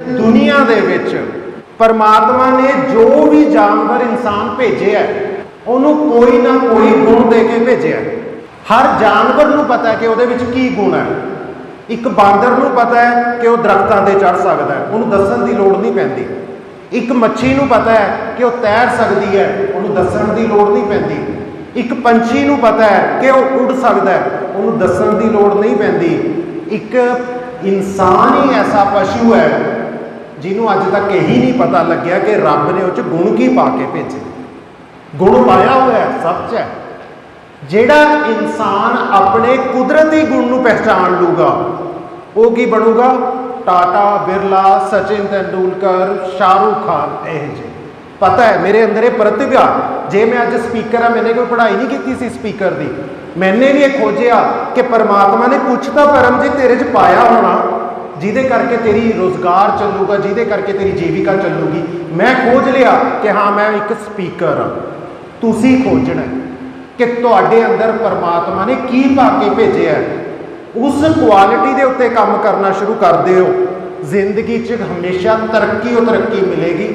ਦੁਨੀਆ ਦੇ ਵਿੱਚ ਪਰਮਾਤਮਾ ਨੇ ਜੋ ਵੀ ਜਾਨਵਰ ਇਨਸਾਨ ਭੇਜਿਆ ਉਹਨੂੰ ਕੋਈ ਨਾ ਕੋਈ ਗੁਣ ਦੇ ਕੇ ਭੇਜਿਆ ਹਰ ਜਾਨਵਰ ਨੂੰ ਪਤਾ ਹੈ ਕਿ ਉਹਦੇ ਵਿੱਚ ਕੀ ਗੁਣ ਹੈ। ਇੱਕ ਬਾਂਦਰ ਨੂੰ ਪਤਾ ਹੈ ਕਿ ਉਹ ਦਰਖਤਾਂ ਤੇ ਚੜ ਸਕਦਾ ਹੈ, ਉਹਨੂੰ ਦੱਸਣ ਦੀ ਲੋੜ ਨਹੀਂ ਪੈਂਦੀ। ਇੱਕ ਮੱਛੀ ਨੂੰ ਪਤਾ ਹੈ ਕਿ ਉਹ ਤੈਰ ਸਕਦੀ ਹੈ, ਉਹਨੂੰ ਦੱਸਣ ਦੀ ਲੋੜ ਨਹੀਂ ਪੈਂਦੀ। ਇੱਕ ਪੰਛੀ ਨੂੰ ਪਤਾ ਹੈ ਕਿ ਉਹ ਉੱਡ ਸਕਦਾ ਹੈ, ਉਹਨੂੰ ਦੱਸਣ ਦੀ ਲੋੜ ਨਹੀਂ ਪੈਂਦੀ। ਇੱਕ ਇਨਸਾਨ ਹੀ ਐਸਾ ਪਸ਼ੂ ਹੈ ਜਿਹਨੂੰ ਅੱਜ ਤੱਕ ਇਹੀ ਨਹੀਂ ਪਤਾ ਲੱਗਿਆ ਕਿ ਰੱਬ ਨੇ ਉਹ ਚ ਗੁਣ ਕੀ ਪਾ ਕੇ ਭੇਜੇ। ਗੁਣ ਪਾਇਆ ਹੋਇਆ ਹੈ ਸਭ 'ਚ ਹੈ। ਜਿਹੜਾ ਇਨਸਾਨ ਆਪਣੇ ਕੁਦਰਤੀ ਗੁਣ ਨੂੰ ਪਹਿਚਾਨ ਲੂਗਾ ਉਹ ਕੀ ਬਣੂਗਾ? ਟਾਟਾ, ਬਿਰਲਾ, ਸਚਿਨ ਤੈਂਦੂਲਕਰ ਸ਼ਾਹਰੂਖ ਖਾਨ, ਇਹ ਜੇ ਪਤਾ ਹੈ, ਮੇਰੇ ਅੰਦਰ ਇਹ ਪ੍ਰਤਿਭਾ ਜੇ ਮੈਂ ਅੱਜ ਸਪੀਕਰ ਆ ਮੈਨੇ ਕੋਈ ਪੜ੍ਹਾਈ ਨਹੀਂ ਕੀਤੀ ਸੀ ਸਪੀਕਰ ਦੀ। ਮੈਨੇ ਵੀ ਇਹ ਖੋਜਿਆ ਕਿ ਪਰਮਾਤਮਾ ਨੇ ਕੁਛ ਤਾਂ ਪਰਮ ਜੀ ਤੇਰੇ 'ਚ ਪਾਇਆ ਹੋਣਾ। ਜਿਹਦੇ ਕਰਕੇ ਤੇਰੀ ਰੋਜ਼ਗਾਰ ਚੱਲੂਗਾ, ਜਿਹਦੇ ਕਰਕੇ ਤੇਰੀ ਜੀਵਿਕਾ ਚੱਲੂਗੀ। ਮੈਂ ਖੋਜ ਲਿਆ ਕਿ ਹਾਂ, ਮੈਂ ਇੱਕ ਸਪੀਕਰ ਹਾਂ। ਤੁਸੀਂ ਖੋਜਣਾ ਕਿ ਤੁਹਾਡੇ ਅੰਦਰ ਪਰਮਾਤਮਾ ਨੇ ਕੀ ਪਾ ਕੇ ਭੇਜਿਆ ਉਸ ਕੁਆਲਿਟੀ ਦੇ ਉੱਤੇ ਕੰਮ ਕਰਨਾ ਸ਼ੁਰੂ ਕਰ ਦਿਓ। ਜ਼ਿੰਦਗੀ 'ਚ ਹਮੇਸ਼ਾ ਤਰੱਕੀ ਉਹ ਤਰੱਕੀ ਮਿਲੇਗੀ।